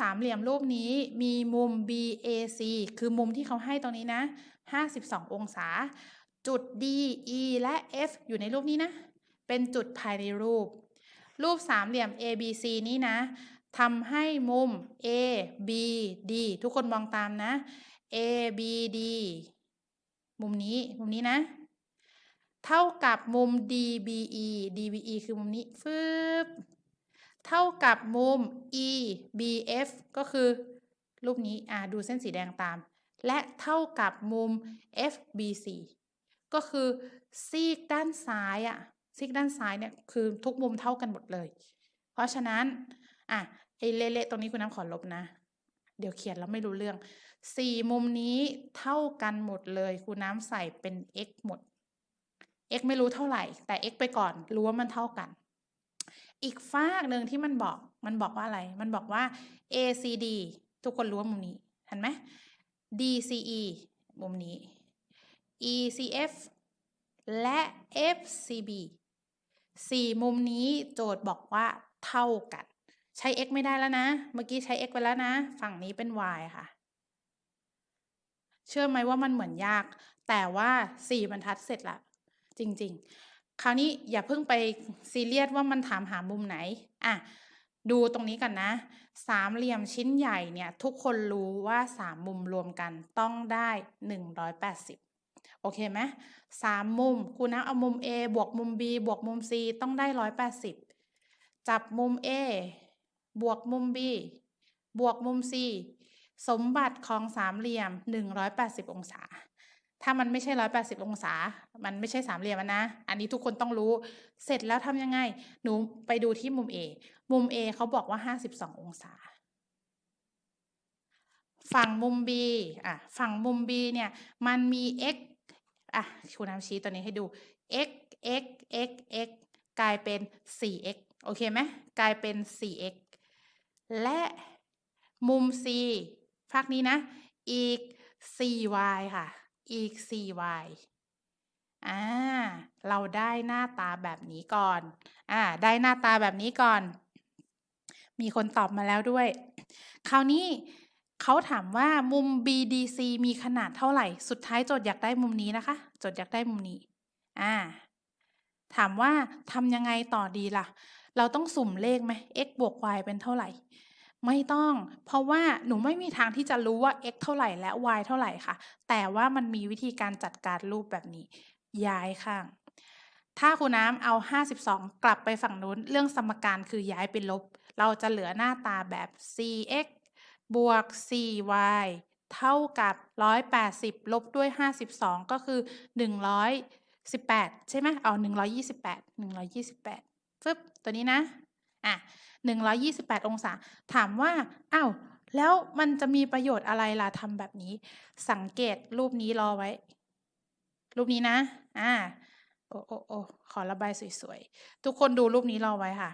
สามเหลี่ยมรูปนี้มีมุม BAC คือมุมที่เขาให้ตรงนี้นะ 52 องศา จุด D E และ F อยู่ในรูปนี้นะ เป็นจุดภายในรูป รูปสามเหลี่ยม ABC นี้นะทำให้มุม A B D ทุกคนมองตามนะ A B D มุมนี้ มุมนี้นะ เท่ากับมุม DBE DBE คือมุมนี้ฟึบ เท่ากับมุม EBF ก็คือ รูปนี้อ่าดูเส้นสีแดงตาม และเท่ากับมุม FBC ก็คือซีกด้านซ้ายอะซีกด้านซ้ายเนี่ยคือทุกมุมเท่ากันหมดเลย เพราะฉะนั้นอะไอเละๆตรงนี้คุณน้ำขอลบนะ เดี๋ยวเขียนแล้วไม่รู้เรื่องสี่มุมนี้เท่ากันหมดเลยครูน้ำใส่เป็น x หมด x ไม่รู้เท่าไหร่ แต่ x ไปก่อนรู้ว่ามันเท่ากัน อีกฟากหนึ่งที่มันบอกมันบอกว่าอะไร มันบอกว่า ACD ทุกคนรู้ว่ามุมนี้เห็นไหม DCE มุมนี้ ECF และ FCB สี่มุมนี้โจทย์บอกว่าเท่ากัน ใช้ x ไม่ได้แล้วนะ เมื่อกี้ใช้ x ไปแล้วนะ ฝั่งนี้เป็น y ค่ะ เชื่อไหมว่ามันเหมือนยาก แต่ว่าสี่บรรทัดเสร็จละ จริง ๆ คราวนี้อย่าเพิ่งไปซีเรียสว่ามันถามหามุมไหน อะ ดูตรงนี้กันนะ สามเหลี่ยมชิ้นใหญ่เนี่ย ทุกคนรู้ว่าสามมุมรวมกันต้องได้หนึ่งร้อยแปดสิบโอเคไหมสามมุมครูนะเอามุม A บวกมุม B บวกมุม C ต้องได้ร้อยแปดสิบจับมุม A บวกมุม B บวกมุม C สมบัติของสามเหลี่ยม 180 องศา ถ้ามันไม่ใช่180องศา มันไม่ใช่สามเหลี่ยมนะ อันนี้ทุกคนต้องรู้ เสร็จแล้วทำยังไง หนูไปดูที่มุม A มุม A เขาบอกว่า52องศา ฝั่งมุม B อะ ฝั่งมุม B เนี่ย มันมี x อะครูน้ำชี้ตัวนี้ให้ดู x x x x กลายเป็น 4x โอเคไหมกลายเป็น 4x และมุม C ภาคนี้นะ อีก 4y ค่ะ อีก 4y อ่า เราได้หน้าตาแบบนี้ก่อน อ่า ได้หน้าตาแบบนี้ก่อน มีคนตอบมาแล้วด้วย คราวนี้เขาถามว่ามุม BDC มีขนาดเท่าไหร่ สุดท้ายโจทย์อยากได้มุมนี้นะคะ โจทย์อยากได้มุมนี้ อ่า ถามว่าทำยังไงต่อดีล่ะ เราต้องสุ่มเลขไหม x บวก y เป็นเท่าไหร่ ไม่ต้อง เพราะว่าหนูไม่มีทางที่จะรู้ว่า x เท่าไหร่และ y เท่าไหร่ค่ะ แต่ว่ามันมีวิธีการจัดการรูปแบบนี้ ย้ายข้าง ถ้าครูน้ำเอา 52 กลับไปฝั่งนู้น เรื่องสมการคือย้ายเป็นลบ เราจะเหลือหน้าตาแบบ cx บวก 4y เท่ากับ 180 ลบด้วย 52 ก็คือ 118 ใช่ไหมเอา 128 128ฟึบตัวนี้นะ อะ128 องศา ถามว่าอ้าวแล้วมันจะมีประโยชน์อะไรล่ะทำแบบนี้ สังเกตรูปนี้รอไว้ รูปนี้นะ อ่า โอ้โอ้โอ้ขอระบายสวยๆ ทุกคนดูรูปนี้รอไว้ค่ะ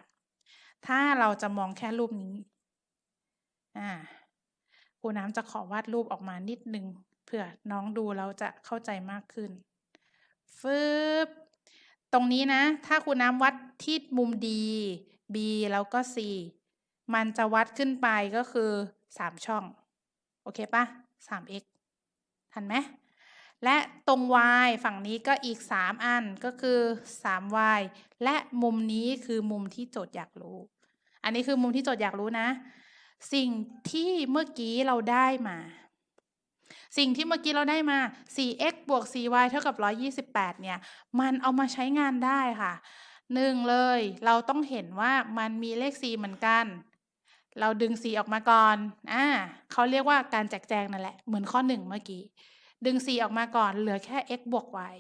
ถ้าเราจะมองแค่รูปนี้ อ่าครูน้ำจะขอวาดรูปออกมานิดนึงเพื่อน้องดูแล้วจะเข้าใจมากขึ้นฟึบตรงนี้นะ ถ้าครูน้ำวัดที่มุม D B แล้วก็ C มันจะวัดขึ้นไปก็คือสามช่อง โอเคปะสาม x ทันไหม และตรง y ฝั่งนี้ก็อีก 3 อันก็คือ 3y และมุมนี้คือมุมที่โจทย์อยากรู้ อันนี้คือมุมที่โจทย์อยากรู้นะ สิ่งที่เมื่อกี้เราได้มา สิ่งที่เมื่อกี้เราได้มา 4x บวก 4y เท่ากับ 128 เนี่ย มันเอามาใช้งานได้ค่ะ หนึ่งเลย เราต้องเห็นว่ามันมีเลข4เหมือนกัน เราดึง4ออกมาก่อนอ่าเขาเรียกว่าการแจกแจงนั่นแหละ เหมือนข้อ1เมื่อกี้ ดึง4ออกมาก่อน เหลือแค่ x บวก y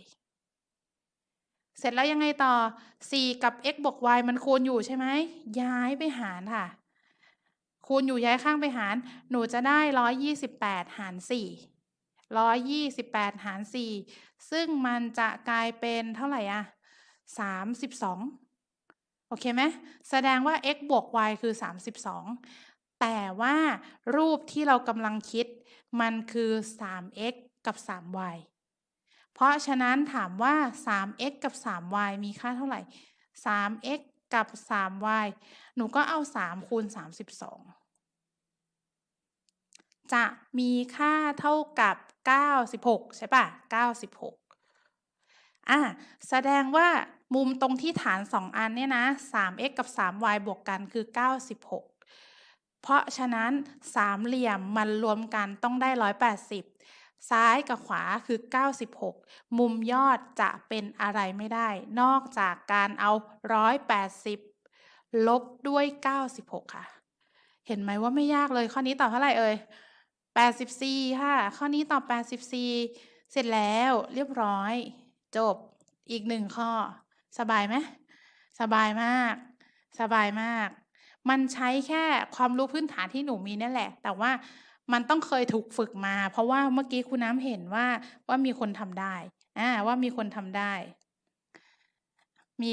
เสร็จแล้วยังไงต่อ4กับ x บวก y มันคูณอยู่ใช่ไหม ย้ายไปหารค่ะ คูณอยู่ย้ายข้างไปหาร หนูจะได้ 128 หาร 4 128 หาร 4 ซึ่งมันจะกลายเป็นเท่าไหร่อะ 32 โอเคไหมแสดงว่า x บวก y คือ 32 แต่ว่ารูปที่เรากำลังคิดมันคือ 3x กับ 3y เพราะฉะนั้นถามว่า 3x กับ 3y มีค่าเท่าไหร่ 3x กับ 3y หนูก็เอา 3 คูณ 32 จะมีค่าเท่ากับ 96 ใช่ปะ96 อะ แสดงว่า มุมตรงที่ฐาน 2 อันเนี่ยนะ 3x กับ 3y บวกกันคือ 96 เพราะฉะนั้นสามเหลี่ยมมันรวมกันต้องได้ 180 ซ้ายกับขวาคือ 96 มุมยอดจะเป็นอะไรไม่ได้ นอกจากการเอา 180 ลบด้วย 96 ค่ะ เห็นไหมว่าไม่ยากเลย ข้อนี้ตอบเท่าไหร่เอ่ย 84 ค่ะ ข้อนี้ตอบ 84 เสร็จแล้วเรียบร้อย จบอีกหนึ่งข้อ สบายไหมสบายมาก สบายมาก มันใช้แค่ความรู้พื้นฐานที่หนูมีนั่นแหละ แต่ว่ามันต้องเคยถูกฝึกมา เพราะว่าเมื่อกี้คุณน้ำเห็นว่าว่ามีคนทำได้อ่าว่ามีคนทำได้ มี